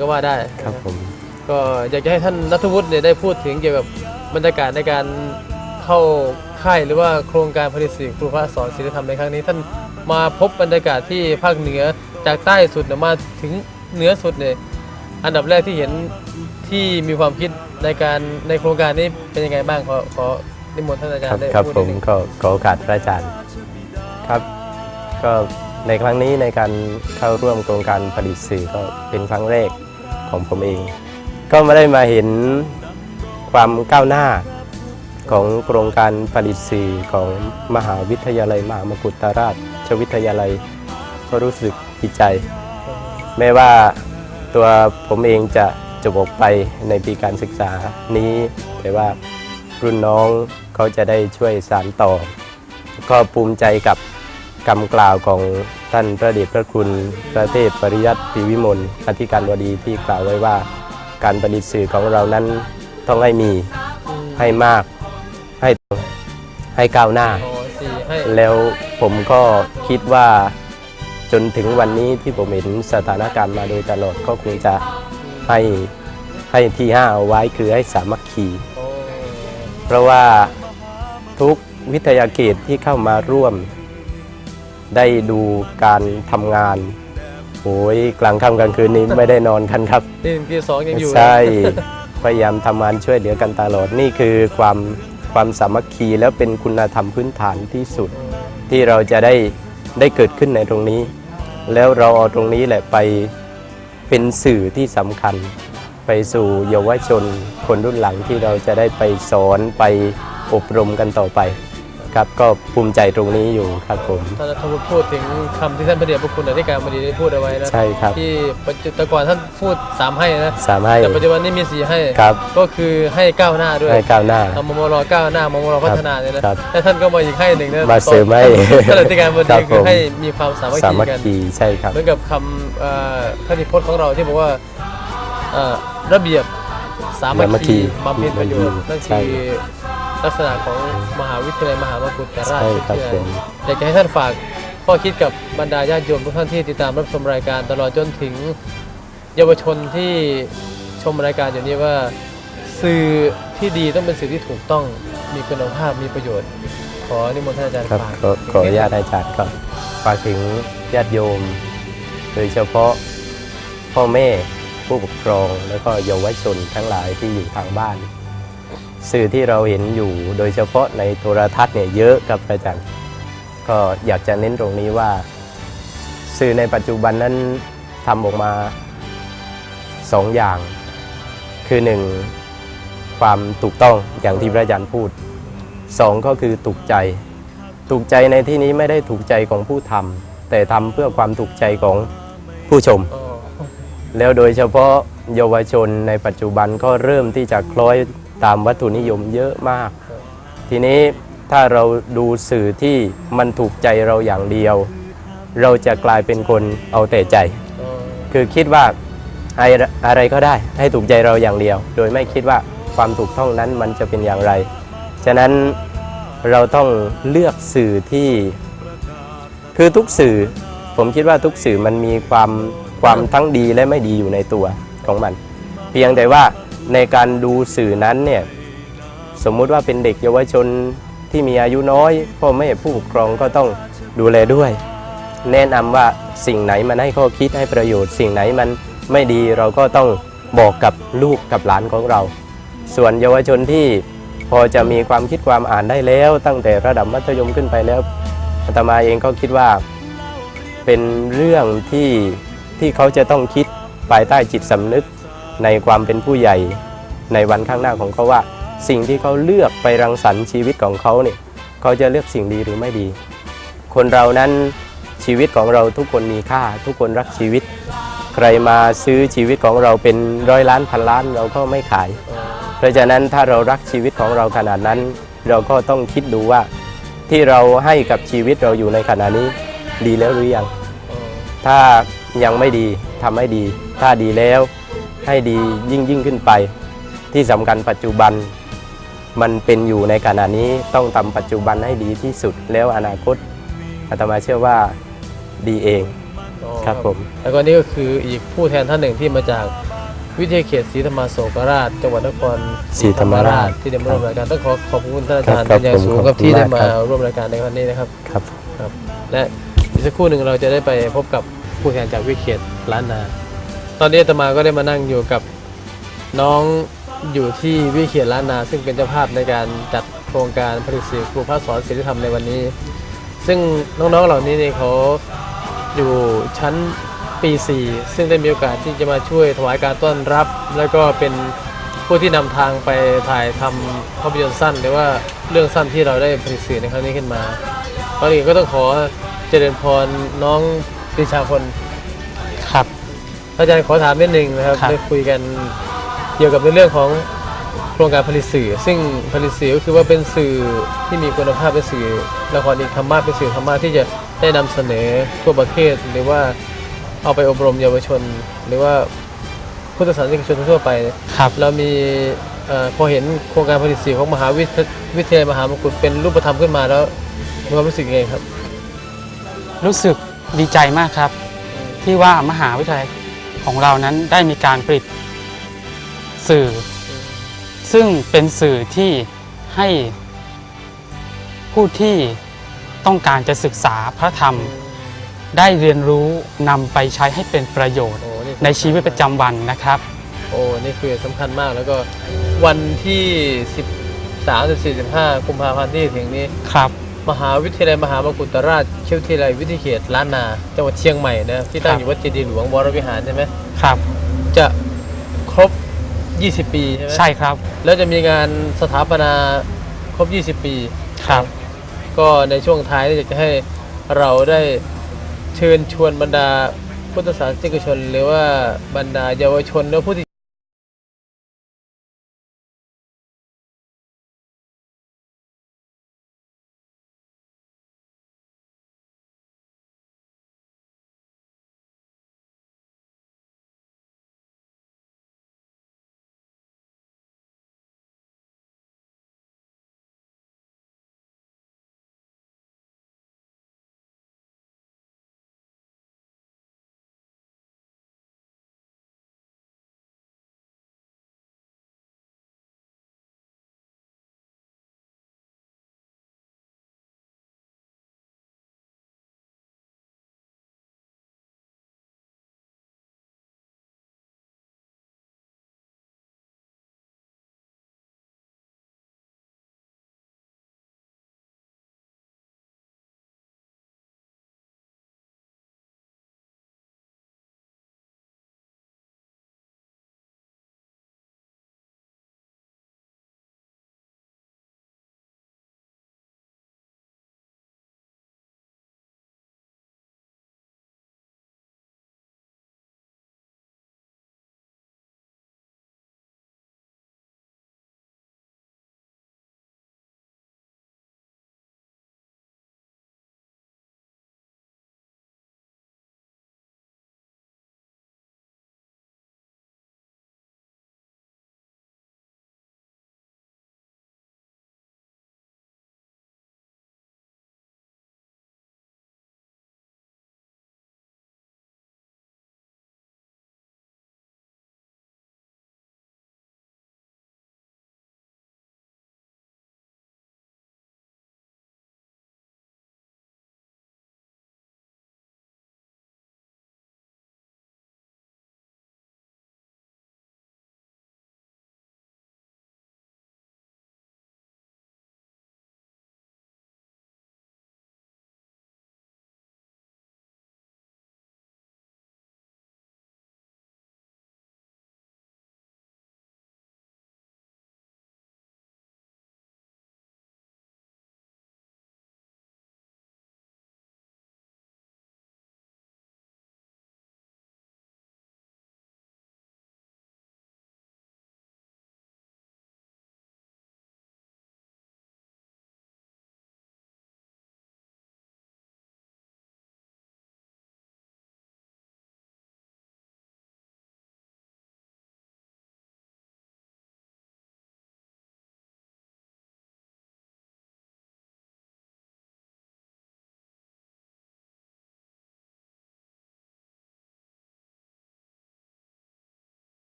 ก็ว่าได้ครับผม ก็อยากจะให้ท่านนัทวุฒิเนี่ยได้พูดถึงเกี่ยวกับบรรยากาศในการเข้าค่ายหรือว่าโครงการผลิตสื่อครูพระสอนศิลธรรมในครั้งนี้ ท่านมาพบบรรยากาศที่ภาคเหนือจากใต้สุดเนี่ยมาถึงเหนือสุดเนี่ยอันดับแรกที่เห็นที่มีความคิดในการในโครงการนี้เป็นยังไงบ้างขอขอนิมนต์ท่านอาจารครับย์ได้ครับพูดผนิดมนึงก็ขอโอกาสพระอาจารย์ครับ ก็ในครั้งนี้ในการเข้าร่วมโครงการผลิตสื่อก็เป็นครั้งแรก ของผมเอง ก็ไม่ได้มาเห็นความก้าวหน้าของโครงการผลิตสื่อของมหาวิทยาลัยมหามกุฏราชวิทยาลัย ก็รู้สึกดีใจ แม้ว่าตัวผมเองจะจบออกไปในปีการศึกษานี้ แต่ว่ารุ่นน้องเขาจะได้ช่วยสานต่อ ก็ภูมิใจกับคำกล่าวของ ท่านพระเดชพระคุณพระเทพปริยัติปิวิมลอธิการบดีที่กล่าวไว้ว่า การผลิตสื่อของเรานั้นต้องให้มีให้มากให้ให้ก้าวหน้า แล้วผมก็คิดว่าจนถึงวันนี้ที่ผมเห็นสถานการณ์มาโดยตลอดก็คงจะให้ให้ที่ห้าเอาไว้คือให้สามัคคีเพราะว่าทุกวิทยาเขตที่เข้ามาร่วม ได้ดูการทำงานโอ้ยกลางค่ำกลางคืนนี้ไม่ได้นอนกันครับที่หนึ่งที่สองยังอยู่นะใช่พยายามทำงานช่วยเหลือกันตลอดนี่คือความความสามัคคีแล้วเป็นคุณธรรมพื้นฐานที่สุด ที่เราจะได้ได้เกิดขึ้นในตรงนี้ แล้วเราเอาตรงนี้แหละไปเป็นสื่อที่สำคัญ ไปสู่เยาวชนคนรุ่นหลังที่เราจะได้ไปสอนไปอบรมกันต่อไป ครับก็ภูมิใจตรงนี้อยู่ครับผม ท่านรัฐมนตรีพูดถึงคำที่ท่านพระเดชพระคุณอธิการบดีได้พูดเอาไว้นะใช่ครับ ที่ปัจจุแต่ก่อนท่านพูดสามให้นะสามารถแต่ปัจจุบันนี้มีสีให้ ครับ ก็คือให้ก้าวหน้าด้วยให้ก้าวหน้า ทำมมรก้าวหน้ามมรพัฒนาเนี่ยนะครับแต่ท่านก็มาอีกให้หนึ่งนะมาเสริมให้ท่านอธิการบครัดีบคือผมให้มีความสามัคสาคีมัคกัน คีใช่ครับ เหมือนกับคำเอ่อพระนิพนธ์ของเราที่บอกว่าเอ่อระเบียบสามัคสามัคคีคีบำเพ็ญประโยชน์นั่นใช่ คือ ลักษณะของมหาวิทยาลัยมหามกุฏราชใช่วิครับทยาผลัยมอยากจะให้ท่านฝากข้อคิดกับบรรดาญาติโยมทุกท่านที่ติดตามรับชมรายการตลอดจนถึงเยาวชนที่ชมรายการอยู่นี้ว่าสื่อที่ดีต้องเป็นสื่อที่ถูกต้องมีคุณภาพมีประโยชน์ ขอนิมนต์ท่านอาจารย์ครับฝากขอขออนุญาตอาจารย์ครับฝากถึงญาติโยม โดยเฉพาะพ่อแม่ผู้ปกครอง แล้วก็เยาวชนทั้งหลายที่อยู่ทางบ้าน สื่อที่เราเห็นอยู่โดยเฉพาะในโทรทัศน์เนี่ยเยอะครับอาจารย์ก็อยากจะเน้นตรงนี้ว่า สื่อในปัจจุบันนั้นทำออกมาสองอย่าง คือหนึ่งความถูกต้องอย่างที่พระอาจารย์พูดสองก็คือถูกใจ ถูกใจในที่นี้ไม่ได้ถูกใจของผู้ทำแต่ทำเพื่อความถูกใจของผู้ชมอ๋อแล้วโดยเฉพาะเยาวชนในปัจจุบันก็เริ่มที่จะคล้อย ตามวัตถุนิยมเยอะมาก ทีนี้ถ้าเราดูสื่อที่มันถูกใจเราอย่างเดียว เราจะกลายเป็นคนเอาแต่ใจ คือคิดว่าไอ้อะไรก็ได้ให้ถูกใจเราอย่างเดียว โดยไม่คิดว่าความถูกต้องนั้นมันจะเป็นอย่างไร ฉะนั้นเราต้องเลือกสื่อที่คือทุกสื่อ ผมคิดว่าทุกสื่อมันมีความความทั้งดีและไม่ดีอยู่ในตัวของมัน เพียงแต่ว่า ในการดูสื่อนั้นเนี่ยสมมุติว่าเป็นเด็กเยาวชนที่มีอายุน้อยพ่อแม่ผู้ปกครองก็ต้องดูแลด้วย แนะนำว่าสิ่งไหนมันให้ข้อคิดให้ประโยชน์ สิ่งไหนมันไม่ดีเราก็ต้องบอกกับลูกกับหลานของเรา ส่วนเยาวชนที่พอจะมีความคิดความอ่านได้แล้ว ตั้งแต่ระดับมัธยมขึ้นไปแล้วอาตมาเองก็คิดว่า เป็นเรื่องที่ที่เขาจะต้องคิดภายใต้จิตสำนึก ในความเป็นผู้ใหญ่ในวันข้างหน้าของเขาว่า สิ่งที่เขาเลือกไปรังสรรค์ชีวิตของเขาเนี่ยเขาจะเลือกสิ่งดีหรือไม่ดี คนเรานั้นชีวิตของเราทุกคนมีค่า ทุกคนรักชีวิต ใครมาซื้อชีวิตของเราเป็นร้อยล้านพันล้านเราก็ไม่ขาย เพราะฉะนั้นถ้าเรารักชีวิตของเราขนาดนั้น เราก็ต้องคิดดูว่า ที่เราให้กับชีวิตเราอยู่ในขณะนี้ ดีแล้วหรือยัง ถ้ายังไม่ดีทำให้ดี ถ้าดีแล้ว ให้ดียิ่งยิ่งขึ้นไป ที่สำคัญปัจจุบันมันเป็นอยู่ในขณะนี้ต้องทำปัจจุบันให้ดีที่สุดแล้วอนาคตอาตมาเชื่อว่าดีเองอ๋อครับผมแล้วก็นี่ก็คืออีกผู้แทนท่านหนึ่งที่มาจากวิทยาเขตศรีธรรมาโศกราช จังหวัดนครศรีธรรมราชที่ได้มาร่วมรายการต้องขอขอบคุณท่านอาจารย์ครัเป็บนอย่างสูงขอบครับคุณที่ได้มากมาครับร่วมรายการในวันนี้นะครับครับครับ และอีกสักครู่หนึ่งเราจะได้ไปพบกับผู้แทนจากวิทยาเขตล้านนา ตอนนี้อาตมาก็ได้มานั่งอยู่กับน้องอยู่ที่วิทยาเขตล้านนา ซึ่งเป็นเจ้าภาพในการจัดโครงการผลิตสื่อครูพระสอนศิลธรรมในวันนี้ ซึ่งน้องๆเหล่านี้เนี่ยเขาอยู่ชั้นปี 4 ซึ่งได้มีโอกาสที่จะมาช่วยถวายการต้อนรับ แล้วก็เป็นผู้ที่นำทางไปถ่ายทำภาพยนตร์สั้น หรือว่าเรื่องสั้นที่เราได้ผลิตสื่อในครั้งนี้ขึ้นมาก่อนอื่นก็ต้องขอเจริญพรน้องปรีชาพลครับ อาจารย์ขอถามนิดนึงนะครับครับ ได้คุยกันเกี่ยวกับในเรื่องของโครงการผลิตสื่อ ซึ่งผลิตสื่อก็คือว่าเป็นสื่อที่มีคุณภาพเป็นสื่อละครอีกธรรมะเป็นสื่อธรรมะที่จะได้นำเสนอทั่วประเทศ หรือว่าเอาไปอบรมเยาวชน หรือว่าพุทธศาสนิกชนทั่วไป ครับ เรามีเออพอเห็นโครงการผลิตสื่อของมหาวิทยวิทยาลัยมหามงกุฎเป็นรูปธรรมขึ้นมาแล้วมีความรู้สึกยังไงครับ รู้สึกดีใจมากครับ ที่ว่ามหาวิทยาลัย ของเรานั้นได้มีการผลิตสื่อ ซึ่งเป็นสื่อที่ให้ผู้ที่ต้องการจะศึกษาพระธรรม ได้เรียนรู้นำไปใช้ให้เป็นประโยชน์ โอ้นี่ในชีวิตประจำวันนะครับ โอ้นี่คือสำคัญมากแล้วก็วันที่ 13 14 15กุมภาพันธ์ที่ถึงนี้ ครับ มหาวิทยาลัยมหามกุฏราชเชี่ยววิทยาลัยวิทยาเขตล้านนา จังหวัดเชียงใหม่นะที่ตั้งครับอยู่วัดเจดีย์หลวงวรวิหารใช่ไหมครับ จะครบ 20 ปีใช่ไหมใช่ครับ แล้วจะมีงานสถาปนาครบ 20 ปีครับ ก็ในช่วงท้ายนี่อยากจะให้เราได้เชิญชวนบรรดาพุทธศาสนิกชน หรือว่าบรรดาเยาวชนหรือผู้ที่